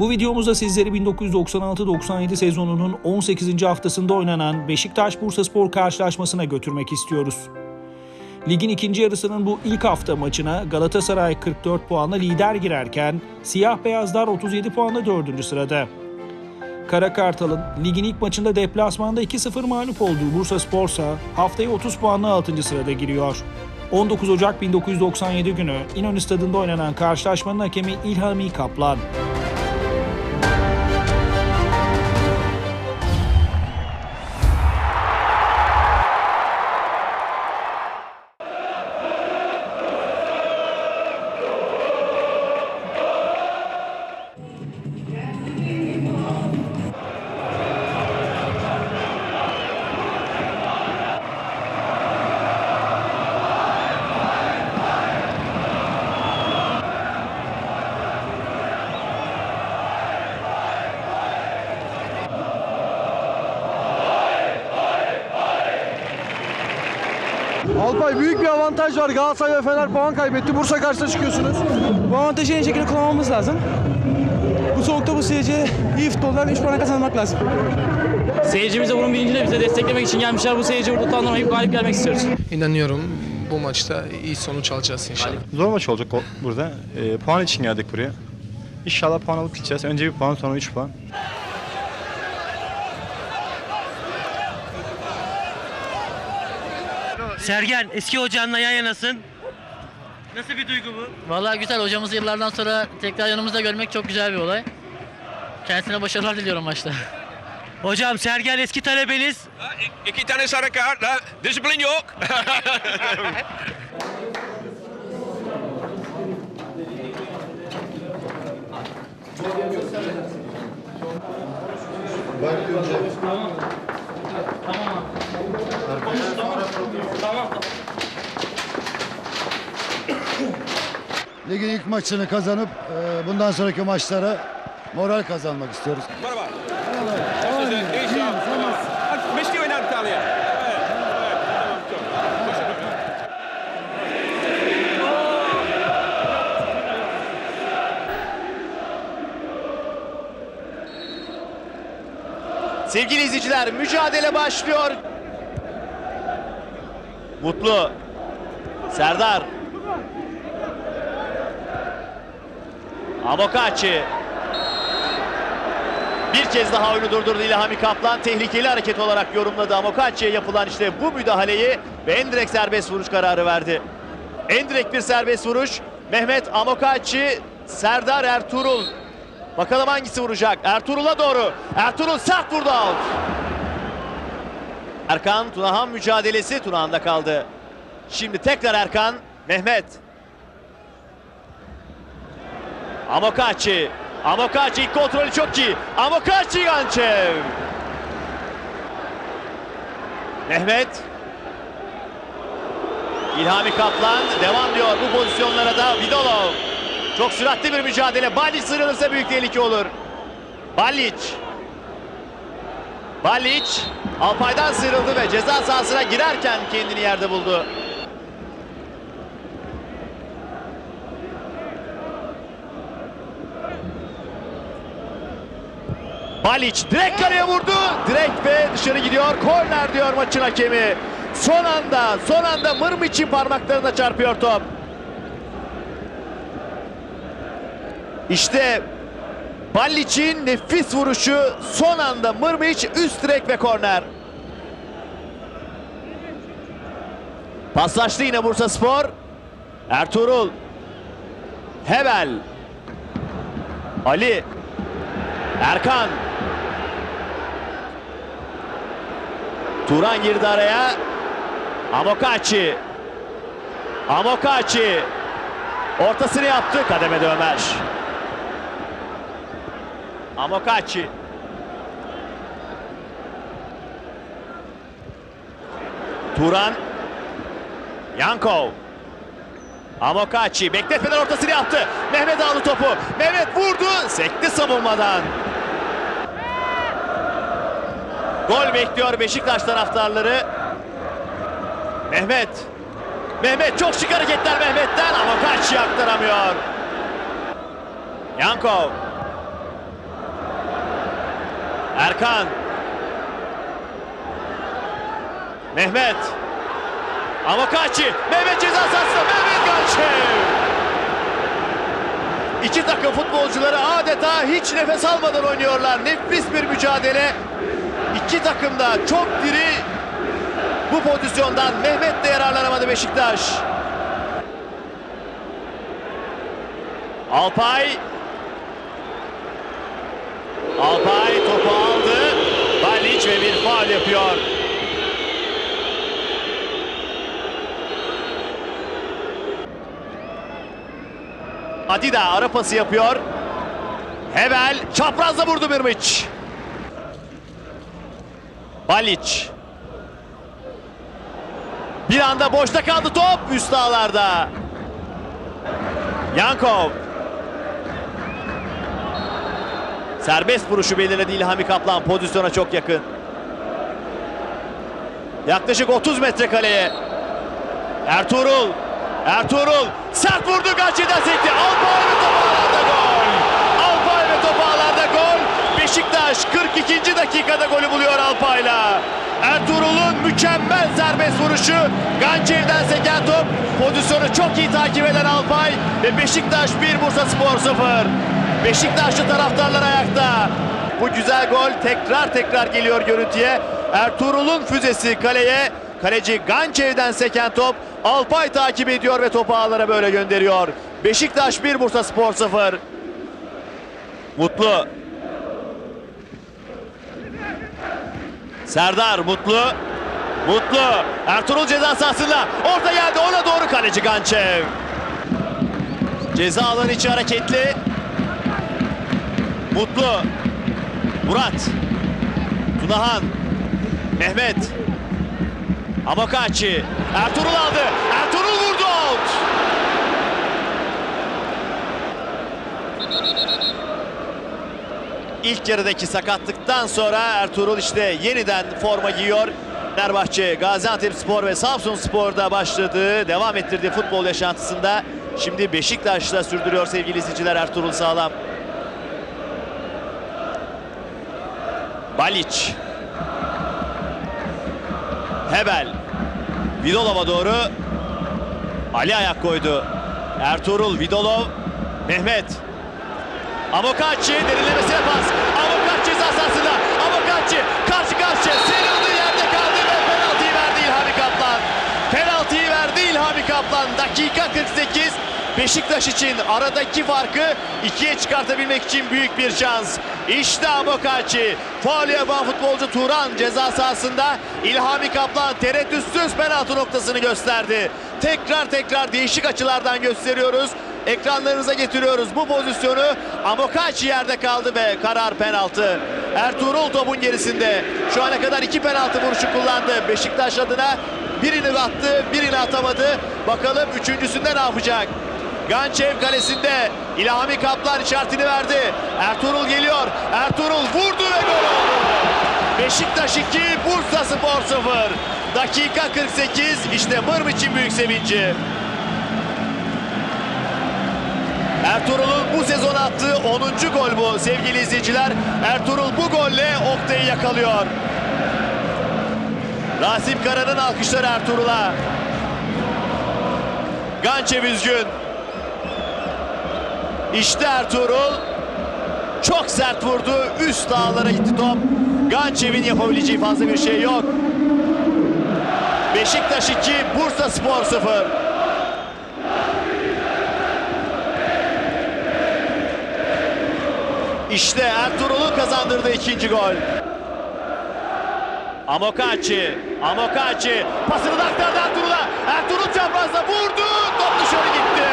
Bu videomuzda sizleri 1996-97 sezonunun 18. haftasında oynanan Beşiktaş-Bursaspor karşılaşmasına götürmek istiyoruz. Ligin ikinci yarısının bu ilk hafta maçına Galatasaray 44 puanla lider girerken Siyah Beyazlar 37 puanla 4. sırada. Kara Kartal'ın ligin ilk maçında deplasmanda 2-0 mağlup olduğu Bursa Spor'sa haftaya 30 puanla 6. sırada giriyor. 19 Ocak 1997 günü İnönü Stadı'nda oynanan karşılaşmanın hakemi İlhami Kaplan. Alpay büyük bir avantaj var. Galatasaray ve Fener puan kaybetti. Bursa karşısına çıkıyorsunuz. Bu avantajı en şekilde kullanmamız lazım. Bu soğukta bu seyirciye iyi futboldan 3 puan kazanmak lazım. Seyircimiz de bunun bilincinde bize desteklemek için gelmişler. Bu seyirci burada utandırmayıp galip gelmek istiyoruz. İnanıyorum bu maçta iyi sonuç alacağız inşallah. Zor maç olacak burada. Ee, puan için geldik buraya. İnşallah puan alıp gideceğiz. Önce bir puan sonra üç puan. Sergen eski hocanla yan yanasın. Nasıl bir duygu bu? Vallahi güzel. Hocamızı yıllardan sonra tekrar yanımızda görmek çok güzel bir olay. Kendisine başarılar diliyorum maçta. Hocam Sergen eski talebeniz. İki tane sarı kart. Disiplin yok. Ligin ilk maçını kazanıp e, bundan sonraki maçlara moral kazanmak istiyoruz. Merhaba. Sevgili izleyiciler mücadele başlıyor. Mutlu. Serdar. Amokachi. Bir kez daha oyunu durdurdu İlhami Kaplan. Tehlikeli hareket olarak yorumladı Amokachi'ye yapılan işte bu müdahaleyi ve en direkt serbest vuruş kararı verdi. En direkt bir serbest vuruş. Mehmet Amokachi, Serdar Ertuğrul. Bakalım hangisi vuracak? Ertuğrul'a doğru. Ertuğrul sert vurdu out. Erkan Tunahan mücadelesi Tunahan'da kaldı. Şimdi tekrar Erkan. Mehmet. Amokachi. Amokachi ilk kontrolü çok iyi. Amokachi Gançev. Mehmet. İlhami Kaplan devam diyor bu pozisyonlara da Vidolov. Çok süratli bir mücadele. Balic sıyrılırsa büyük tehlike olur. Balic. Balic Alpay'dan sıyrıldı ve ceza sahasına girerken kendini yerde buldu. Balic direkt kaleye vurdu. Direkt ve dışarı gidiyor. Korner diyor maçın hakemi. Son anda, son anda Mırmıç'ın parmaklarına çarpıyor top. İşte Ballic'in nefis vuruşu son anda Mırmıç üst direk ve korner. Paslaştı yine Bursa Spor. Ertuğrul. Hebel. Ali. Erkan. Turan girdi araya. Amokachi. Amokachi. Ortasını yaptı. Kademede Ömer. Amokachi. Turan. Yankov. Amokachi bekletmeden ortasını yaptı. Mehmet aldı topu. Mehmet vurdu. Sekti savunmadan. Gol bekliyor Beşiktaş taraftarları. Mehmet. Mehmet çok şık hareketler Mehmet'ten ama kaç aktaramıyor. Yankov. Erkan. Mehmet. Amokachi. Mehmet ceza sahasında. Mehmet Gançev. İki takım futbolcuları adeta hiç nefes almadan oynuyorlar. Nefis bir mücadele. İki takım da çok diri. Bu pozisyondan Mehmet de yararlanamadı Beşiktaş. Alpay. Alpay topu aldı. Balic ve bir faul yapıyor. Adida ara pası yapıyor. Hebel çaprazla vurdu Mirmiç. Balic. Bir anda boşta kaldı top üst ağlarda. Yankov. Serbest vuruşu belirledi İlhami Kaplan pozisyona çok yakın. Yaklaşık 30 metre kaleye. Ertuğrul. Ertuğrul sert vurdu Gaçi'den sekti. Alpay ve top ağlarda gol. Alpay ve top ağlarda gol. Beşiktaş 42. dakikada golü buluyor Alpay'la. Ertuğrul'un mükemmel serbest vuruşu. Gançev'den seken top. Pozisyonu çok iyi takip eden Alpay. Ve Beşiktaş 1 Bursa Spor 0. Beşiktaşlı taraftarlar ayakta. Bu güzel gol tekrar tekrar geliyor görüntüye. Ertuğrul'un füzesi kaleye. Kaleci Gançev'den seken top Alpay takip ediyor ve topu ağlara böyle gönderiyor. Beşiktaş 1 Bursa Spor 0. Mutlu. Serdar Mutlu. Mutlu. Ertuğrul ceza sahasında. Orta geldi ona doğru kaleci Gançev. Ceza alanı içi hareketli. Mutlu. Murat. Tunahan. Mehmet. Amokachi. Ertuğrul aldı. Ertuğrul vurdu out. İlk yarıdaki sakatlıktan sonra Ertuğrul işte yeniden forma giyiyor. Fenerbahçe, Gaziantep Spor ve Samsun Spor'da başladığı, devam ettirdiği futbol yaşantısında şimdi Beşiktaş'ta sürdürüyor sevgili izleyiciler Ertuğrul Sağlam. Balic. Hebel. Vidolov'a doğru Ali ayak koydu. Ertuğrul, Vidolov, Mehmet. Amokachi derinlemesine pas. Amokachi ceza sahasında. Amokachi karşı karşıya sıyrıldığı yerde kaldı ve penaltıyı verdi İlhami Kaplan. Penaltıyı verdi İlhami Kaplan. Dakika 48. Beşiktaş için aradaki farkı ikiye çıkartabilmek için büyük bir şans. İşte Amokachi. Faul yapan futbolcu Turan ceza sahasında İlhami Kaplan tereddütsüz penaltı noktasını gösterdi. Tekrar tekrar değişik açılardan gösteriyoruz. Ekranlarınıza getiriyoruz bu pozisyonu. Amokachi yerde kaldı ve karar penaltı. Ertuğrul topun gerisinde. Şu ana kadar iki penaltı vuruşu kullandı. Beşiktaş adına birini attı, birini atamadı. Bakalım üçüncüsünde ne yapacak? Gançev kalesinde İlhami Kaplan işaretini verdi. Ertuğrul geliyor. Ertuğrul vurdu ve gol oldu. Beşiktaş 2, Bursa Spor 0. Dakika 48. İşte Mırmıç'ın büyük sevinci. Ertuğrul'un bu sezon attığı 10. gol bu sevgili izleyiciler. Ertuğrul bu golle Oktay'ı yakalıyor. Rasim Kara'nın alkışları Ertuğrul'a. Gançev üzgün. İşte Ertuğrul. Çok sert vurdu. Üst ağlara gitti top. Gançev'in yapabileceği fazla bir şey yok. Beşiktaş 2, Bursa Spor 0. İşte Ertuğrul'un kazandırdığı ikinci gol. Amokachi, Amokachi pasını da aktardı Ertuğrul'a. Ertuğrul çaprazda vurdu, top dışarı gitti.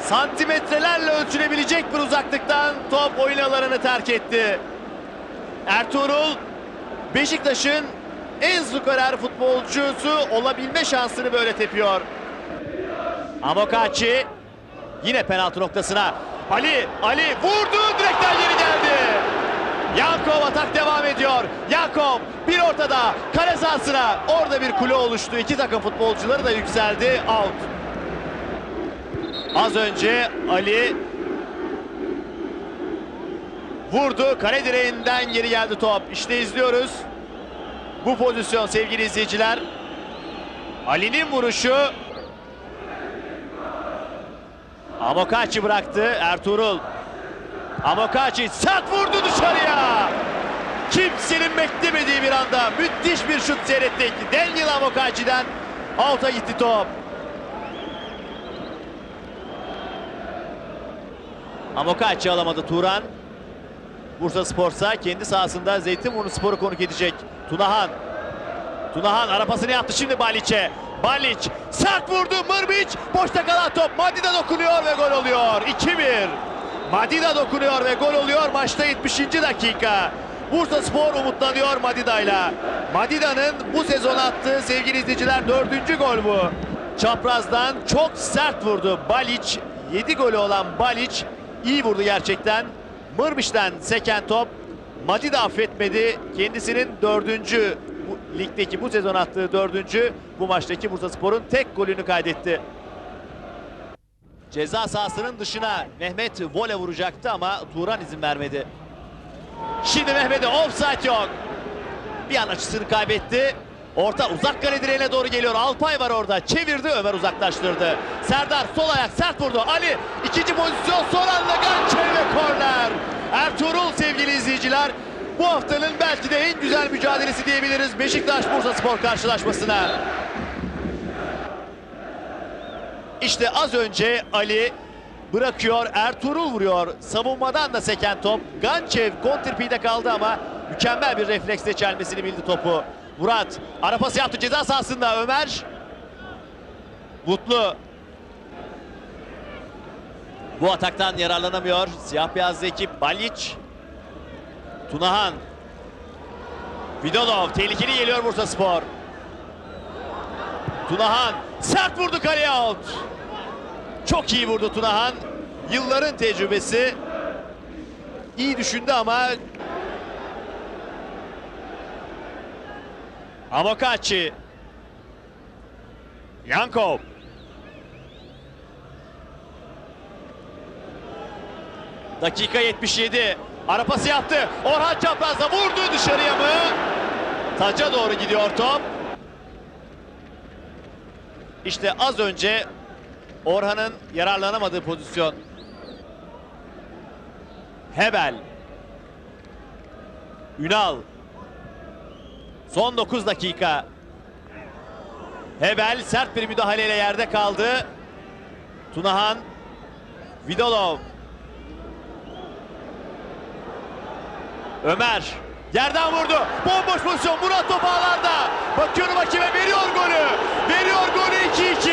Santimetrelerle ölçülebilecek bir uzaklıktan top oyun alanını terk etti. Ertuğrul Beşiktaş'ın en skorer futbolcusu olabilme şansını böyle tepiyor. Amokachi yine penaltı noktasına. Ali, Ali vurdu direkten geri geldi. Yankov atak devam ediyor. Yankov bir ortada kale sahasına. Orada bir kule oluştu. İki takım futbolcuları da yükseldi. Out. Az önce Ali Vurdu. Kale direğinden geri geldi top. İşte izliyoruz. Bu pozisyon sevgili izleyiciler. Ali'nin vuruşu. Amokachi bıraktı. Ertuğrul. Amokachi sert vurdu dışarıya. Kimsenin beklemediği bir anda müthiş bir şut seyrettik. Daniel Amokachi'den out'a gitti top. Amokachi alamadı Turan. Bursa Spor'sa kendi sahasında Zeytinburnu Spor'u konuk edecek. Tunahan. Tunahan arapasını yaptı şimdi Baliç'e. Baliç sert vurdu Mırbiç. Boşta kalan top Madida dokunuyor ve gol oluyor. 2-1. Madida dokunuyor ve gol oluyor. Maçta 70. dakika. Bursa Spor umutlanıyor Madida'yla. Madida'nın bu sezon attığı sevgili izleyiciler dördüncü gol bu. Çaprazdan çok sert vurdu Baliç. 7 golü olan Baliç iyi vurdu gerçekten. Mırbiç'ten seken top Madida affetmedi. Kendisinin dördüncü bu, ligdeki bu sezon attığı dördüncü bu maçtaki Bursa Spor'un tek golünü kaydetti. Ceza sahasının dışına Mehmet vole vuracaktı ama Turan izin vermedi. Şimdi Mehmet'e offside yok. Bir an açısını kaybetti. Orta uzak kale direğine doğru geliyor. Alpay var orada. Çevirdi Ömer uzaklaştırdı. Serdar sol ayak sert vurdu. Ali ikinci pozisyon son anda Gançer ve korner. Ertuğrul sevgili izleyiciler. Bu haftanın belki de en güzel mücadelesi diyebiliriz Beşiktaş Bursa Spor karşılaşmasına. İşte az önce Ali bırakıyor. Ertuğrul vuruyor. Savunmadan da seken top. Gançev kontrpide kaldı ama mükemmel bir refleksle çelmesini bildi topu. Murat ara pası yaptı ceza sahasında Ömer. Mutlu. Bu ataktan yararlanamıyor. Siyah beyazlı ekip Balic. Tunahan. Vidolov tehlikeli geliyor Bursa Spor. Tunahan sert vurdu kaleye out. Çok iyi vurdu Tunahan. Yılların tecrübesi. İyi düşündü ama Amokachi. Yankov. Dakika 77. Arapası yaptı. Orhan çaprazda vurdu dışarıya mı? Taca doğru gidiyor top. İşte az önce Orhan'ın yararlanamadığı pozisyon. Hebel. Ünal. Son 9 dakika. Hebel sert bir müdahaleyle yerde kaldı. Tunahan. Vidolov. Ömer. Yerden vurdu. Bomboş pozisyon. Murat top ağlarda. Bakıyorum hakeme veriyor golü. Veriyor golü 2-2.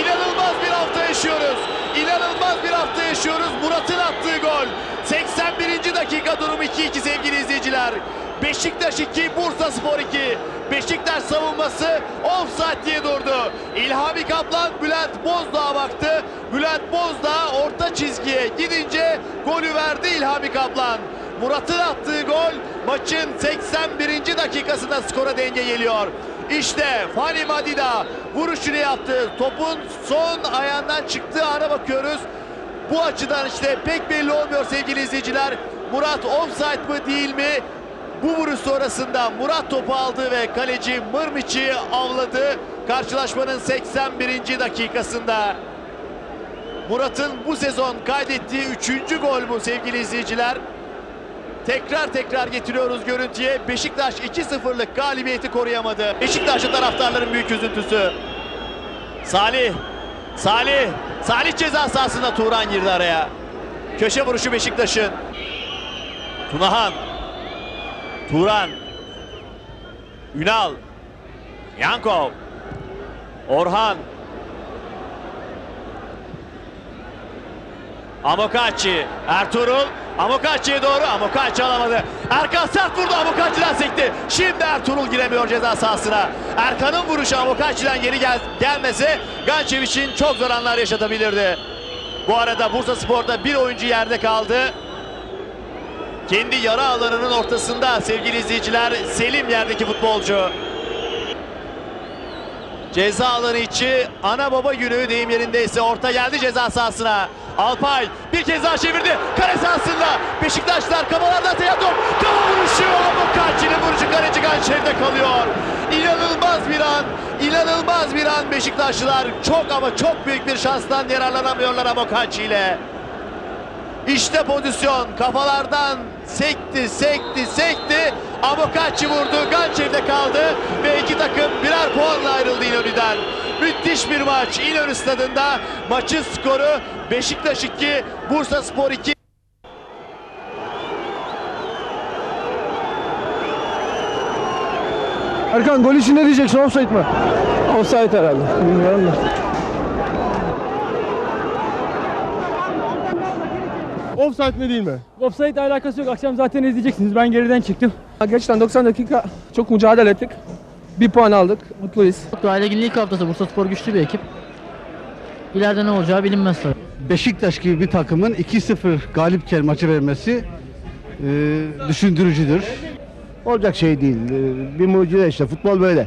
İnanılmaz bir hafta yaşıyoruz. İnanılmaz bir hafta yaşıyoruz. Murat'ın attığı gol. 81. dakika durum 2-2 sevgili izleyiciler. Beşiktaş 2, Bursa Spor 2. Beşiktaş savunması offside diye durdu. İlhami Kaplan Bülent Bozdağ'a baktı. Bülent Bozdağ orta çizgiye gidince golü verdi İlhami Kaplan. Murat'ın attığı gol maçın 81. dakikasında skora denge geliyor. İşte Fani Madida vuruşunu yaptı. Topun son ayağından çıktığı ana bakıyoruz. Bu açıdan işte pek belli olmuyor sevgili izleyiciler. Murat offside mı değil mi? Bu vuruş sonrasında Murat topu aldı ve kaleci Mırmiç'i avladı. Karşılaşmanın 81. dakikasında. Murat'ın bu sezon kaydettiği 3. gol bu sevgili izleyiciler. Tekrar tekrar getiriyoruz görüntüye. Beşiktaş 2-0'lık galibiyeti koruyamadı. Beşiktaşlı taraftarların büyük üzüntüsü. Salih. Salih. Salih ceza sahasında Turan girdi araya. Köşe vuruşu Beşiktaş'ın. Tunahan. Turan. Ünal. Yankov. Orhan. Amokachi. Ertuğrul. Amokachi'ye doğru. Amokachi alamadı. Erkan sert vurdu. Amokachi'den sekti. Şimdi Ertuğrul giremiyor ceza sahasına. Erkan'ın vuruşu Amokachi'den geri gel gelmese Gançeviç'in çok zor anlar yaşatabilirdi. Bu arada Bursa Spor'da bir oyuncu yerde kaldı. Kendi yara alanının ortasında sevgili izleyiciler Selim yerdeki futbolcu. Ceza alanı içi ana baba günü deyim yerindeyse orta geldi ceza sahasına. Alpay bir kez daha çevirdi. Kare sahasında Beşiktaşlar kafalardan ataya top. Kafa vuruşu. Amokachi'nin vuruşu kaleci Ganşer'de kalıyor. İnanılmaz bir an. inanılmaz bir an Beşiktaşlılar çok ama çok büyük bir şanstan yararlanamıyorlar Amokachi ile. İşte pozisyon kafalardan sekti sekti sekti Amokachi vurdu Gançev'de kaldı ve iki takım birer puanla ayrıldı İnönü'den. Müthiş bir maç İnönü stadında maçın skoru Beşiktaş 2 Bursa Spor 2. Erkan gol için ne diyeceksin offside mi? Offside herhalde. Bilmiyorum da. Offside mi değil mi? Offside alakası yok. Akşam zaten izleyeceksiniz. Ben geriden çıktım. Gerçekten 90 dakika çok mücadele ettik. Bir puan aldık. Mutluyuz. Daha ligin ilk haftası Bursa Spor güçlü bir ekip. İleride ne olacağı bilinmez tabii. Beşiktaş gibi bir takımın 2-0 galipken maçı vermesi e, düşündürücüdür. Olacak şey değil. E, bir mucize işte. Futbol böyle.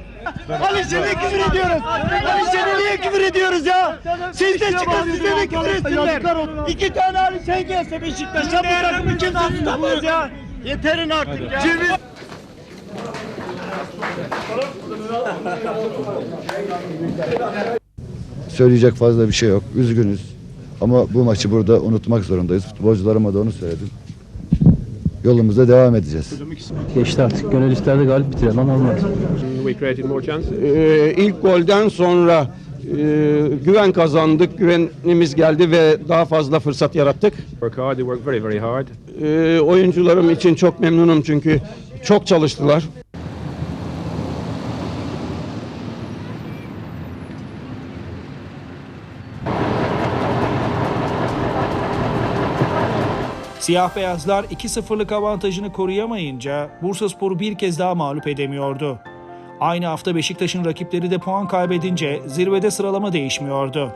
Ali seni küfür ediyoruz. Ali seni niye küfür ediyoruz ya? Siz de çıkın siz de küfür etsinler. İki tane Ali sen gelse Beşiktaş'a bu takımı kimse tutamaz ya. Yeterin artık ya. Ceviz. Söyleyecek fazla bir şey yok. Üzgünüz. Ama bu maçı burada unutmak zorundayız. Futbolcularıma da onu söyledim. Yolumuza devam edeceğiz. Geçti artık. Gönül isterdi galip bitirelim ama olmadı. Ee, ilk golden sonra güven kazandık, güvenimiz geldi ve daha fazla fırsat yarattık. Ee, oyuncularım için çok memnunum çünkü çok çalıştılar. Siyah beyazlar 2-0'lık avantajını koruyamayınca Bursaspor'u bir kez daha mağlup edemiyordu. Aynı hafta Beşiktaş'ın rakipleri de puan kaybedince zirvede sıralama değişmiyordu.